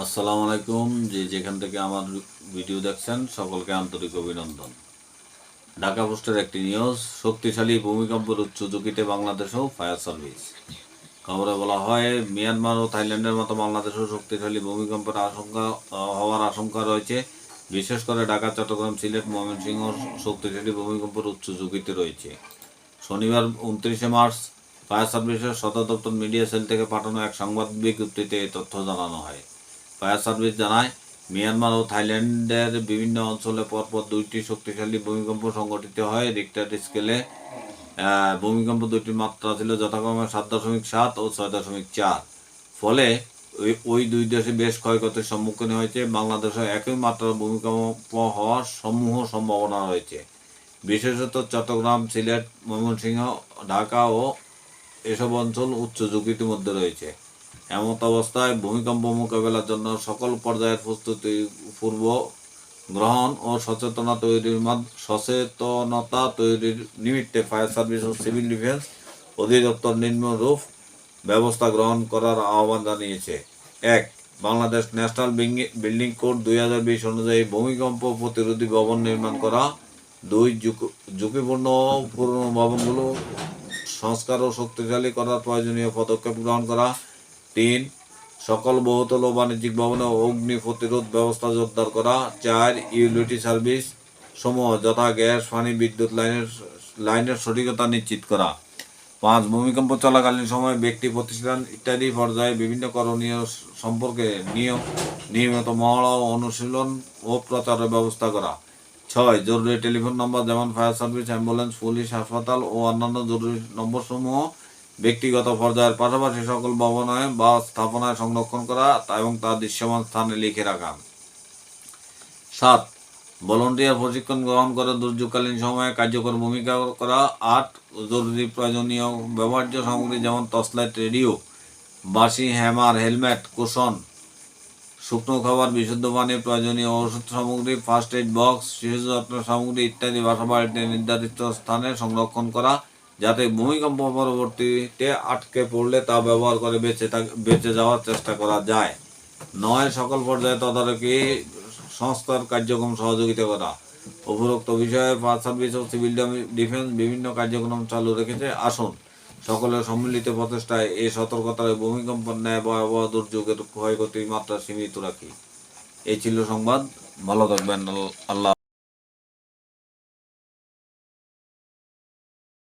আসসালামু আলাইকুম যে যেখান থেকে আমার ভিডিও দেখছেন, সকলকে আন্তরিক অভিনন্দন। ঢাকা পোস্টের একটি নিউজ, শক্তিশালী ভূমিকম্পের উচ্চ ঝুঁকিতে বাংলাদেশেও ফায়ার সার্ভিস। খবরে বলা হয়, মিয়ানমার ও থাইল্যান্ডের মতো বাংলাদেশেও শক্তিশালী ভূমিকম্পের আশঙ্কা, হওয়ার আশঙ্কা রয়েছে। বিশেষ করে ঢাকা, চট্টগ্রাম, সিলেট, ময়মনসিংহ শক্তিশালী ভূমিকম্পের উচ্চ ঝুঁকিতে রয়েছে। শনিবার উনত্রিশে মার্চ ফায়ার সার্ভিসের সদর দপ্তর মিডিয়া সেল থেকে পাঠানো এক সংবাদ বিজ্ঞপ্তিতে এই তথ্য জানানো হয়। ফায়ার সার্ভিস জানায়, মিয়ানমার ও থাইল্যান্ডের বিভিন্ন অঞ্চলে পরপর দুইটি শক্তিশালী ভূমিকম্প সংঘটিত হয়। রিক্টার স্কেলে ভূমিকম্প দুইটির মাত্রা ছিল যথাক্রমে সাত দশমিক সাত ও ছয় দশমিক চার। ফলে ওই ওই দুই দেশে বেশ ক্ষয়ক্ষতির সম্মুখীন হয়েছে। বাংলাদেশে একই মাত্রার ভূমিকম্প হওয়ার সমূহ সম্ভাবনা রয়েছে। বিশেষত চট্টগ্রাম, সিলেট, ময়মনসিংহ, ঢাকা ও এসব অঞ্চল উচ্চ ঝুঁকির মধ্যে রয়েছে। এমত অবস্থায় ভূমিকম্প মোকাবেলার জন্য সকল পর্যায়ের প্রস্তুতি পূর্ব গ্রহণ ও সচেতনতা তৈরির সচেতনতা তৈরির নিমিত্তে ফায়ার সার্ভিস ও সিভিল ডিফেন্স অধিদপ্তর নিম্নরূপ ব্যবস্থা গ্রহণ করার আহ্বান জানিয়েছে। এক, Bangladesh national building- building code দুই হাজার বিশ অনুযায়ী ভূমিকম্প প্রতিরোধী ভবন নির্মাণ করা, দুই ঝুঁকিপূর্ণ পুরনো ভবনগুলো সংস্কার ও শক্তিশালী করার প্রয়োজনীয় পদক্ষেপ গ্রহণ করা তিন, সকল বহুতল বাণিজ্যিক ভবনে অগ্নি প্রতিরোধ ব্যবস্থা জোরদার করা। চার ইউটিলিটি সার্ভিস সমূহ যথা গ্যাস, পানি, বিদ্যুৎ লাইনের লাইনের সঠিকতা নিশ্চিত করা। পাঁচ, ভূমিকম্প চলাকালীন সময় ব্যক্তি, প্রতিষ্ঠান ইত্যাদি পর্যায়ে বিভিন্ন করণীয় সম্পর্কে নিয়ম, নিয়মিত মহড়া অনুশীলন ও প্রচারের ব্যবস্থা করা। ছয়, জরুরি টেলিফোন নম্বর যেমন ফায়ার সার্ভিস, অ্যাম্বুলেন্স, পুলিশ, হাসপাতাল ও অন্যান্য জরুরি নম্বরসমূহ ব্যক্তিগত পর্যায়ের পাশাপাশি সকল ভবনায় বা স্থাপনায় সংরক্ষণ করা এবং তা দৃশ্যমান স্থানে লিখে রাখা। সাত, ভলন্টিয়ার প্রশিক্ষণ গ্রহণ করে দুর্যোগকালীন সময়ে কার্যকর ভূমিকা করা। আট, জরুরি প্রয়োজনীয় ব্যবহার্য সামগ্রী যেমন টর্চলাইট, রেডিও বাসি হ্যামার, হেলমেট, কুশন, শুকনো খাবার, বিশুদ্ধ পানি প্রয়োজনীয় ওষুধ সামগ্রী, ফার্স্ট এইড বক্স, শিশু যত্ন সামগ্রী ইত্যাদি বাসা বাড়িতে নির্ধারিত স্থানে সংরক্ষণ করা। যাতে ভূমিকম্প পরবর্তীতে আটকে পড়লে তা ব্যবহার করে বেঁচে বেঁচে যাওয়ার চেষ্টা করা যায়। নয়, সকল পর্যায়ে তদারকি সংস্কার কার্যক্রম সহযোগিতা করা। উপরোক্ত বিষয়ে ফায়ার সার্ভিস ও সিভিল ডিফেন্স বিভিন্ন কার্যক্রম চালু রেখেছে। আসুন সকলের সম্মিলিত প্রচেষ্টায় এই সতর্কতার ভূমিকম্প ন্যায় ভয়াবহ দুর্যোগের ক্ষয়ক্ষতির মাত্রা সীমিত রাখি। এই ছিল সংবাদ। ভালো থাকবেন। আল্লাহ